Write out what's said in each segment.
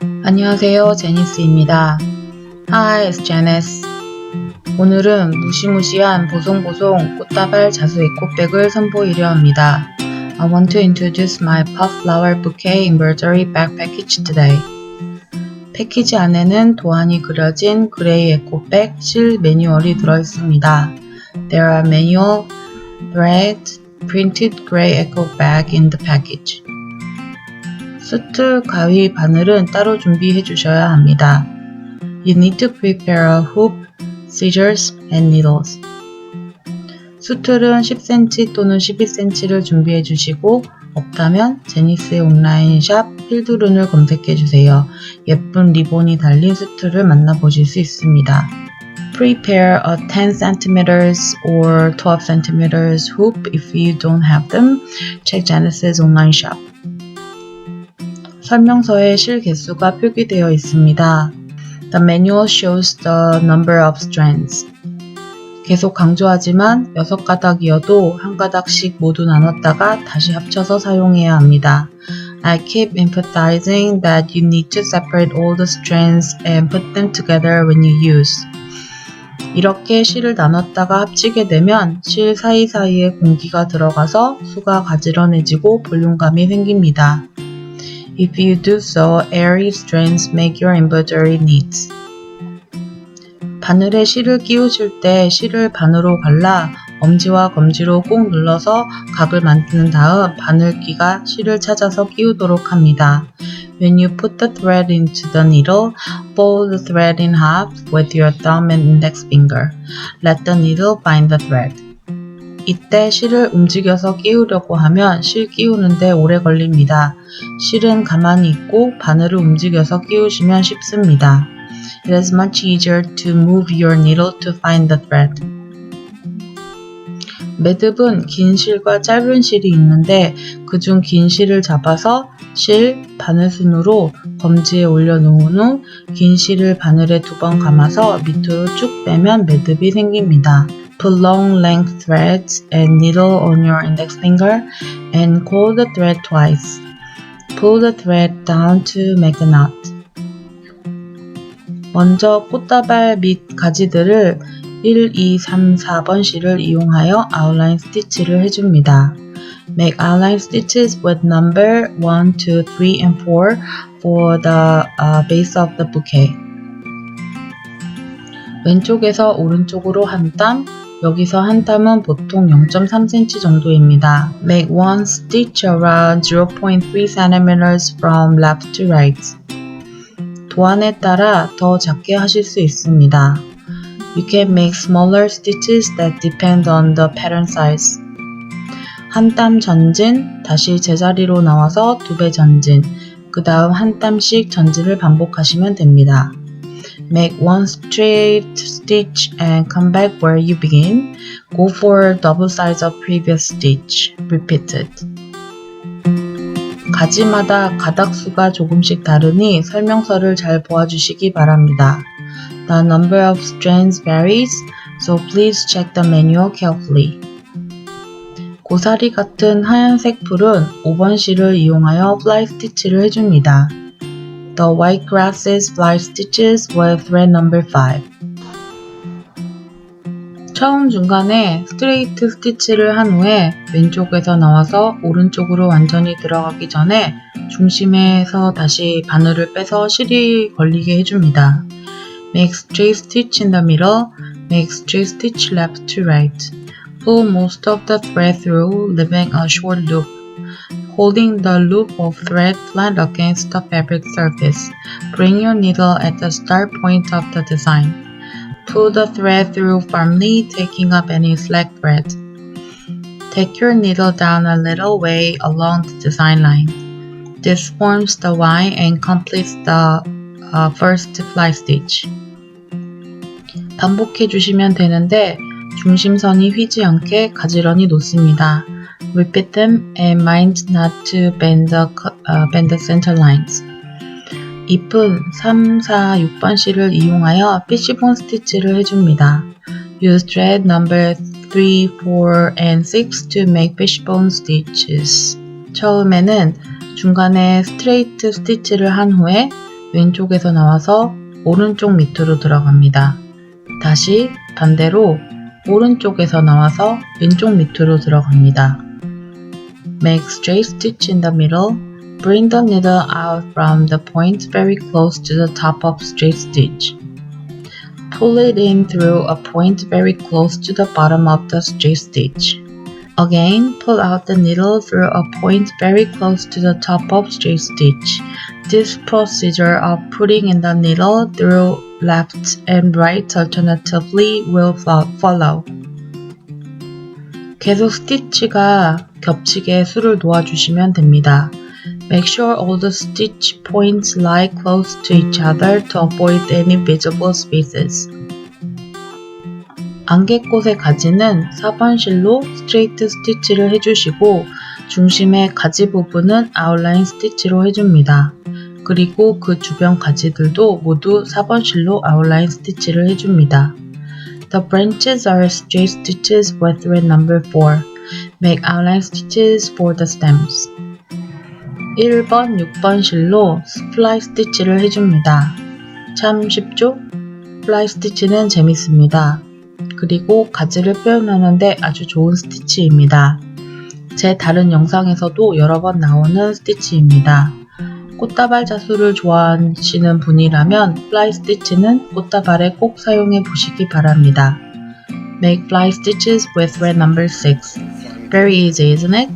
안녕하세요, 제니스입니다. Hi, it's Janice. 오늘은 무시무시한 보송보송 꽃다발 자수 에코백을 선보이려 합니다. I want to introduce my puff flower bouquet embroidery bag package today. 패키지 안에는 도안이 그려진 그레이 에코백 실 매뉴얼이 들어있습니다. There are manual, thread, printed gray eco bag in the package. 수트, 가위, 바늘은 따로 준비해 주셔야 합니다. You need to prepare a hoop, scissors, and needles. 수틀은 10cm 또는 12cm를 준비해 주시고 없다면 제니스의 온라인 샵 필드룬을 검색해 주세요. 예쁜 리본이 달린 수틀을 만나보실 수 있습니다. Prepare a 10cm or 12cm hoop if you don't have them. Check Janice's online shop. 설명서에 실 개수가 표기되어 있습니다. The manual shows the number of strands. 계속 강조하지만 6가닥이어도 한 가닥씩 모두 나눴다가 다시 합쳐서 사용해야 합니다. I keep emphasizing that you need to separate all the strands and put them together when you use. 이렇게 실을 나눴다가 합치게 되면 실 사이사이에 공기가 들어가서 수가 가지런해지고 볼륨감이 생깁니다. If you do so, airy strands make your embroidery neat. 바늘에 실을 끼우실 때 실을 반으로 갈라 엄지와 검지로 꾹 눌러서 각을 만드는 다음 바늘기가 실을 찾아서 끼우도록 합니다. When you put the thread into the needle, fold the thread in half with your thumb and index finger. Let the needle find the thread. 이때 실을 움직여서 끼우려고 하면 실 끼우는데 오래 걸립니다. 실은 가만히 있고 바늘을 움직여서 끼우시면 쉽습니다. It is much easier to move your needle to find the thread. 매듭은 긴 실과 짧은 실이 있는데 그중 긴 실을 잡아서 실, 바늘순으로 검지에 올려놓은 후 긴 실을 바늘에 두 번 감아서 밑으로 쭉 빼면 매듭이 생깁니다. Put long length threads and needle on your index finger and coil the thread twice. Pull the thread down to make a knot. 먼저 꽃다발 및 가지들을 1, 2, 3, 4번 실을 이용하여 아웃라인 스티치를 해줍니다. Make outline stitches with number 1, 2, 3, and 4 for the uh, base of the bouquet. 왼쪽에서 오른쪽으로 한 땀, 여기서 한 땀은 보통 0.3cm 정도입니다. Make one stitch around 0.3 cm from left to right. 도안에 따라 더 작게 하실 수 있습니다. You can make smaller stitches that depend on the pattern size. 한 땀 전진, 다시 제자리로 나와서 두 배 전진, 그 다음 한 땀씩 전진을 반복하시면 됩니다. Make one straight stitch and come back where you begin. Go for double size of previous stitch. Repeated. 가지마다 가닥수가 조금씩 다르니 설명서를 잘 보아주시기 바랍니다. The number of strands varies, so please check the manual carefully. 고사리 같은 하얀색 풀은 5번 실을 이용하여 fly 스티치를 해줍니다. The white grasses fly stitches with thread number 5. 처음 중간에 스트레이트 스티치를 한 후에 왼쪽에서 나와서 오른쪽으로 완전히 들어가기 전에 중심에서 다시 바늘을 빼서 실이 걸리게 해줍니다. Make straight stitch in the middle, make straight stitch left to right. Pull most of the thread through, leaving a short loop. Holding the loop of thread flat against the fabric surface. Bring your needle at the start point of the design. Pull the thread through firmly, taking up any slack thread. Take your needle down a little way along the design line. This forms the Y and completes the uh, first fly stitch. 반복해 주시면 되는데 중심선이 휘지 않게 가지런히 놓습니다. Repeat them and mind not to bend the, uh, bend the center lines. 잎은 3, 4, 6번 실을 이용하여 피시본 스티치를 해줍니다. Use thread number 3, 4, and 6 to make fishbone stitches. 처음에는 중간에 스트레이트 스티치를 한 후에 왼쪽에서 나와서 오른쪽 밑으로 들어갑니다. 다시 반대로 오른쪽에서 나와서 왼쪽 밑으로 들어갑니다. Make straight stitch in the middle. Bring the needle out from the point very close to the top of straight stitch. Pull it in through a point very close to the bottom of the straight stitch. Again, pull out the needle through a point very close to the top of straight stitch. This procedure of putting in the needle through left and right alternatively will fo- follow. 계속 스티치가 겹치게 수를 놓아주시면 됩니다. Make sure all the stitch points lie close to each other to avoid any visible spaces. 안개꽃의 가지는 4번 실로 스트레이트 스티치를 해주시고 중심의 가지 부분은 아웃라인 스티치로 해줍니다. 그리고 그 주변 가지들도 모두 4번 실로 아웃라인 스티치를 해줍니다. The branches are straight stitches with thread number 4. Make outline stitches for the stems. 1번, 6번 실로 스플라이 스티치를 해줍니다. 참 쉽죠? 플라이 스티치는 재밌습니다. 그리고 가지를 표현하는데 아주 좋은 스티치입니다. 제 다른 영상에서도 여러 번 나오는 스티치입니다. 꽃다발 자수를 좋아하시는 분이라면 플라이 스티치는 꽃다발에 꼭 사용해 보시기 바랍니다. Make fly stitches with thread number 6. Very easy, isn't it?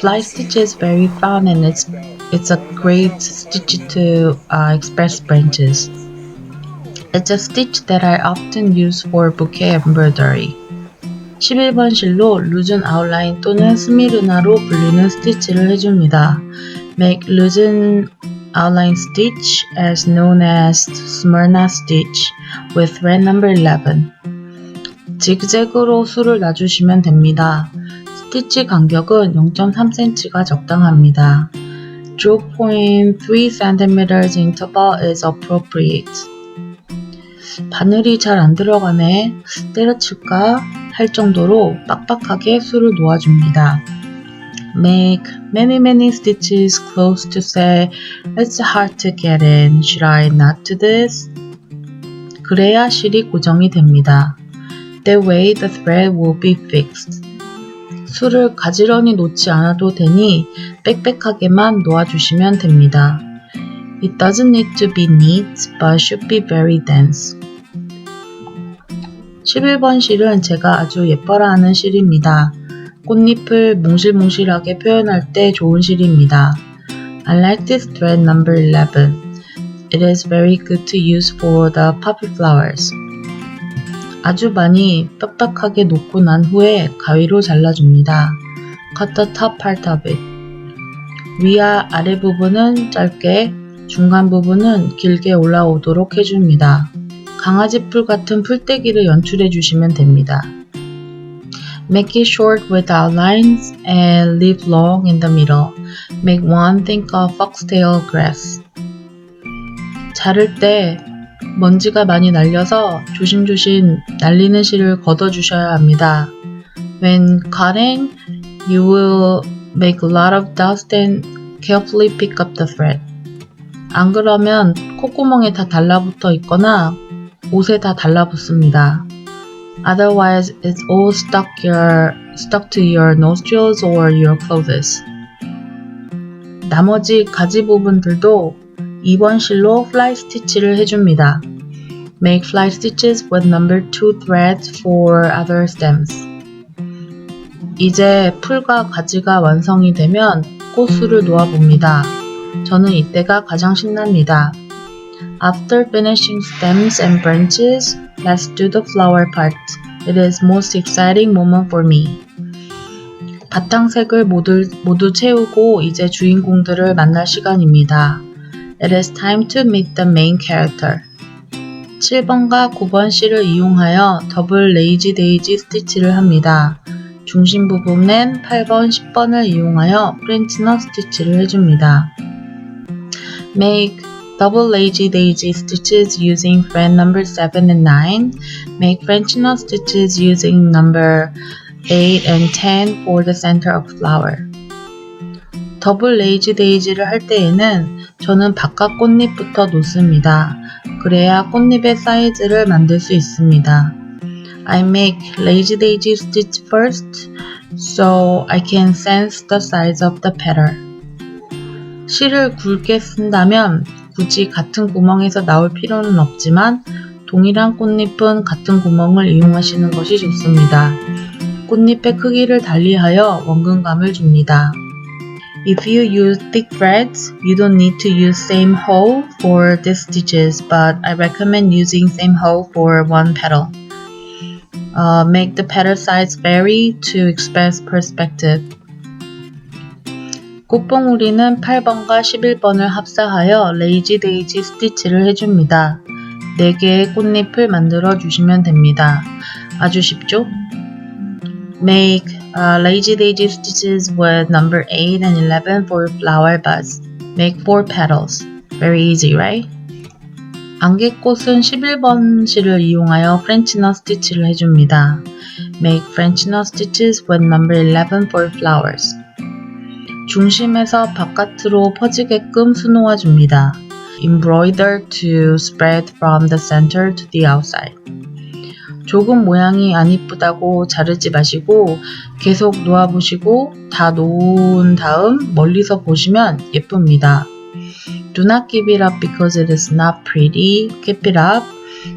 Fly stitch is very fun and it's it's a great stitch to uh, express branches. It's a stitch that I often use for bouquet embroidery. 11번 실로 루즌 아웃라인 또는 스미르나로 불리는 스티치를 해줍니다. Make luzen outline stitch as known as Smyrna stitch with thread number 11. 지그재그로 수를 놔주시면 됩니다. 스티치 간격은 0.3cm가 적당합니다. 0.3cm interval is appropriate. 바늘이 잘 안 들어가네. 때려칠까 할 정도로 빡빡하게 수를 놓아줍니다. Make many many stitches close to say it's hard to get in. Should I not do this? 그래야 실이 고정이 됩니다. That way the thread will be fixed. 수를 가지런히 놓지 않아도 되니 빽빽하게만 놓아주시면 됩니다. It doesn't need to be neat, but should be very dense. 11번 실은 제가 아주 예뻐라 하는 실입니다. 꽃잎을 몽실몽실하게 표현할 때 좋은 실입니다. I like this thread number 11. It is very good to use for the poppy flowers. 아주 많이 빽빽하게 놓고 난 후에 가위로 잘라줍니다. Cut the top part of it. 위와 아래 부분은 짧게, 중간 부분은 길게 올라오도록 해줍니다. 강아지 풀 같은 풀떼기를 연출해 주시면 됩니다. Make it short with outlines and leave long in the middle. Make one think of foxtail grass. 자를 때 먼지가 많이 날려서 조심조심 날리는 실을 걷어 주셔야 합니다. When cutting, you will make a lot of dust and carefully pick up the thread. 안 그러면 콧구멍에 다 달라붙어 있거나 옷에 다 달라붙습니다. Otherwise, it's all stuck your stuck to your nostrils or your clothes. 나머지 가지 부분들도 2번 실로 fly 스티치를 해줍니다. Make fly stitches with number 2 threads for other stems. 이제 풀과 가지가 완성이 되면 꽃수를 놓아봅니다. 저는 이때가 가장 신납니다. After finishing stems and branches, let's do the flower part. It is most exciting moment for me. 바탕색을 모두, 모두 채우고 이제 주인공들을 만날 시간입니다. It is time to meet the main character. 7번과 9번 실을 이용하여 더블 레이지 데이지 스티치를 합니다. 중심 부분엔 8번, 10번을 이용하여 프렌치넛 스티치를 해줍니다. Make double lazy daisy stitches using thread number 7 and 9. Make French knot stitches using number 8 and 10 for the center of flower. 더블 레이지 데이지를 할 때에는 저는 바깥 꽃잎부터 놓습니다. 그래야 꽃잎의 사이즈를 만들 수 있습니다. I make lazy daisy stitch first so I can sense the size of the petal. 실을 굵게 쓴다면 굳이 같은 구멍에서 나올 필요는 없지만 동일한 꽃잎은 같은 구멍을 이용하시는 것이 좋습니다. 꽃잎의 크기를 달리하여 원근감을 줍니다. If you use thick threads, you don't need to use same hole for the stitches, but I recommend using same hole for one petal. Uh, make the petal size vary to express perspective. 꽃봉우리는 8번과 11번을 합사하여 레이지 데이지 스티치를 해줍니다. 4개의 꽃잎을 만들어 주시면 됩니다. 아주 쉽죠? Make uh, lazy daisy stitches with number 8 and 11 for flower buds. Make 4 petals. Very easy, right? 안개꽃은 11번 실을 이용하여 프렌치 넛 스티치를 해줍니다. Make French knot stitches with number 11 for flowers. 중심에서 바깥으로 퍼지게끔 수놓아 줍니다. Embroider to spread from the center to the outside. 조금 모양이 안 이쁘다고 자르지 마시고 계속 놓아보시고 다 놓은 다음 멀리서 보시면 예쁩니다. Do not give it up because it is not pretty. Keep it up.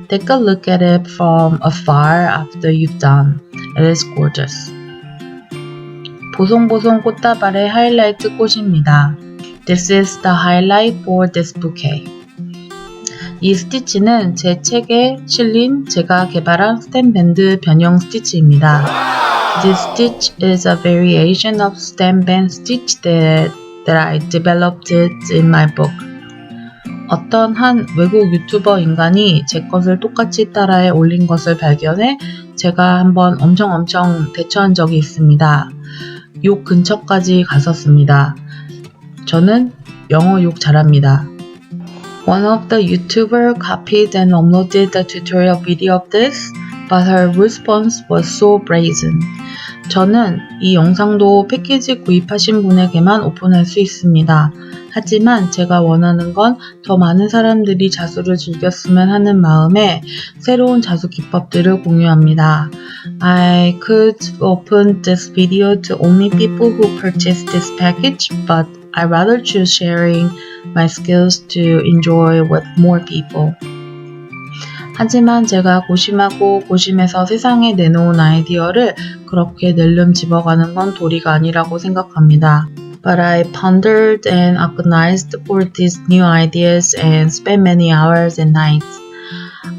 Take a look at it from afar after you've done. It is gorgeous. 보송보송 꽃다발의 하이라이트 꽃입니다. This is the highlight for this bouquet. 이 스티치는 제 책에 실린 제가 개발한 스템 밴드 변형 스티치입니다. This stitch is a variation of stem band stitch that, that I developed in my book. 어떤 한 외국 유튜버 인간이 제 것을 똑같이 따라해 올린 것을 발견해 제가 한번 엄청 엄청 대처한 적이 있습니다. 욕 근처까지 갔었습니다. 저는 영어 욕 잘합니다. One of the YouTuber copied and uploaded the tutorial video of this, but her response was so brazen. 저는 이 영상도 패키지 구입하신 분에게만 오픈할 수 있습니다. 하지만 제가 원하는 건 더 많은 사람들이 자수를 즐겼으면 하는 마음에 새로운 자수 기법들을 공유합니다. I could open this video to only people who purchased this package, but I rather choose sharing my skills to enjoy with more people. 하지만 제가 고심하고 고심해서 세상에 내놓은 아이디어를 그렇게 낼름 집어가는 건 도리가 아니라고 생각합니다. But I pondered and agonized for these new ideas and spent many hours and nights.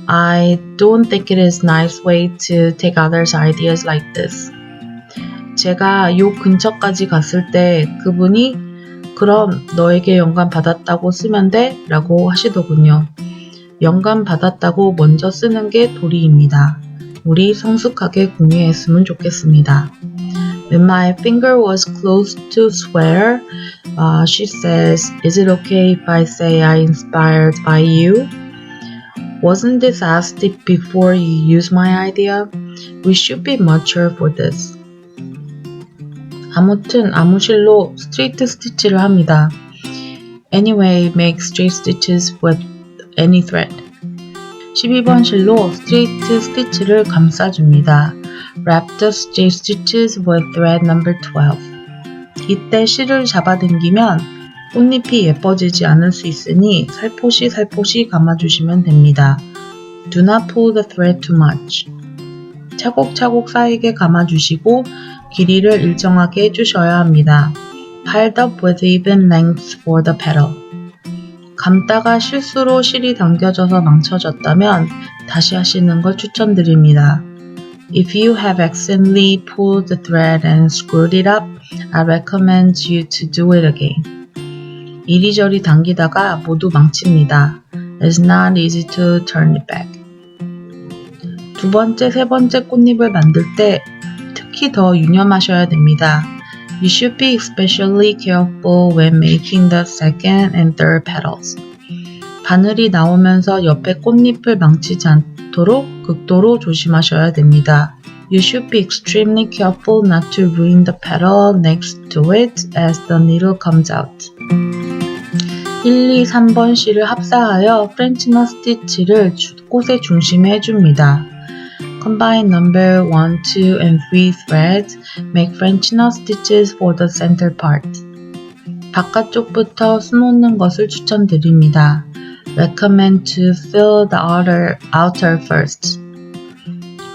I don't think it is nice way to take others' ideas like this. 제가 요 근처까지 갔을 때 그분이 그럼 너에게 영감 받았다고 쓰면 돼? 라고 하시더군요. 영감 받았다고 먼저 쓰는 게 도리입니다. 우리 성숙하게 공유했으면 좋겠습니다. When my finger was close to swear, uh, she says, Is it okay if I say I inspired by you? Wasn't this asked before you use my idea? We should be mature for this. 아무튼 아무실로 스트레이트 스티치를 합니다. Anyway, make straight stitches with any thread. 12번 실로 스트레이트 스티치를 감싸줍니다. Wrap the straight stitches with thread number 12. 이때 실을 잡아당기면 꽃잎이 예뻐지지 않을 수 있으니 살포시 살포시 감아주시면 됩니다. Do not pull the thread too much. 차곡차곡 쌓이게 감아주시고 길이를 일정하게 해주셔야 합니다. Piled up with even lengths for the petal. 감다가 실수로 실이 당겨져서 망쳐졌다면 다시 하시는 걸 추천드립니다. If you have accidentally pulled the thread and screwed it up, I recommend you to do it again. 이리저리 당기다가 모두 망칩니다. It's not easy to turn it back. 두 번째, 세 번째 꽃잎을 만들 때 특히 더 유념하셔야 됩니다. You should be especially careful when making the second and third petals. 바늘이 나오면서 옆에 꽃잎을 망치지 않도록 극도로 조심하셔야 됩니다. You should be extremely careful not to ruin the petal next to it as the needle comes out. 1, 2, 3번 실을 합사하여 프렌치너 스티치를 주- 꽃의 중심에 해줍니다. Combine number 1, 2, and 3 threads. Make French knot stitches for the center part. 바깥쪽부터 수 놓는 것을 추천드립니다. Recommend to fill the outer, outer first.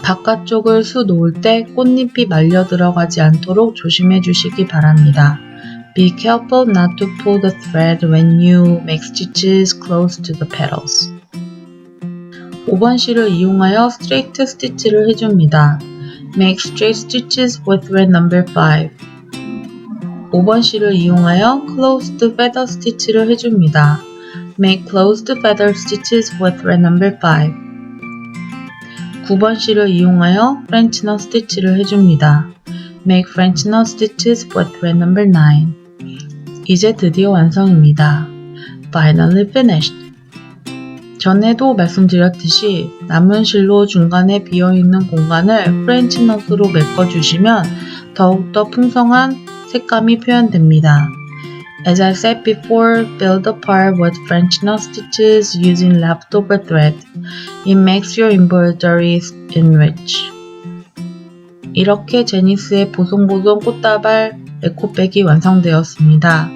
바깥쪽을 수 놓을 때 꽃잎이 말려 들어가지 않도록 조심해 주시기 바랍니다. Be careful not to pull the thread when you make stitches close to the petals. 5번 실을 이용하여 스트레이트 스티치를 해줍니다. Make straight stitches with thread number 5. 5번 실을 이용하여 closed feather stitch를 해줍니다. Make closed feather stitches with thread number 5. 9번 실을 이용하여 French knot stitch를 해줍니다. Make French knot stitches with thread number 9. 이제 드디어 완성입니다. Finally finished. 전에도 말씀드렸듯이 남은 실로 중간에 비어있는 공간을 프렌치 넛으로 메꿔주시면 더욱더 풍성한 색감이 표현됩니다. As I said before, fill the part with French knot stitches using leftover thread. It makes your embroidery enrich. 이렇게 제니스의 보송보송 꽃다발 에코백이 완성되었습니다.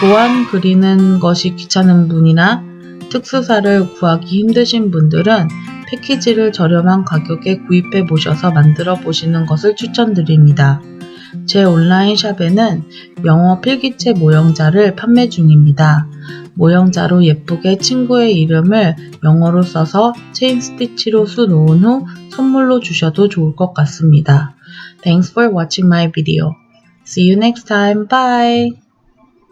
도안 그리는 것이 귀찮은 분이나 특수사를 구하기 힘드신 분들은 패키지를 저렴한 가격에 구입해 보셔서 만들어 보시는 것을 추천드립니다. 제 온라인 샵에는 영어 필기체 모형자를 판매 중입니다. 모형자로 예쁘게 친구의 이름을 영어로 써서 체인 스티치로 수 놓은 후 선물로 주셔도 좋을 것 같습니다. Thanks for watching my video. See you next time. Bye!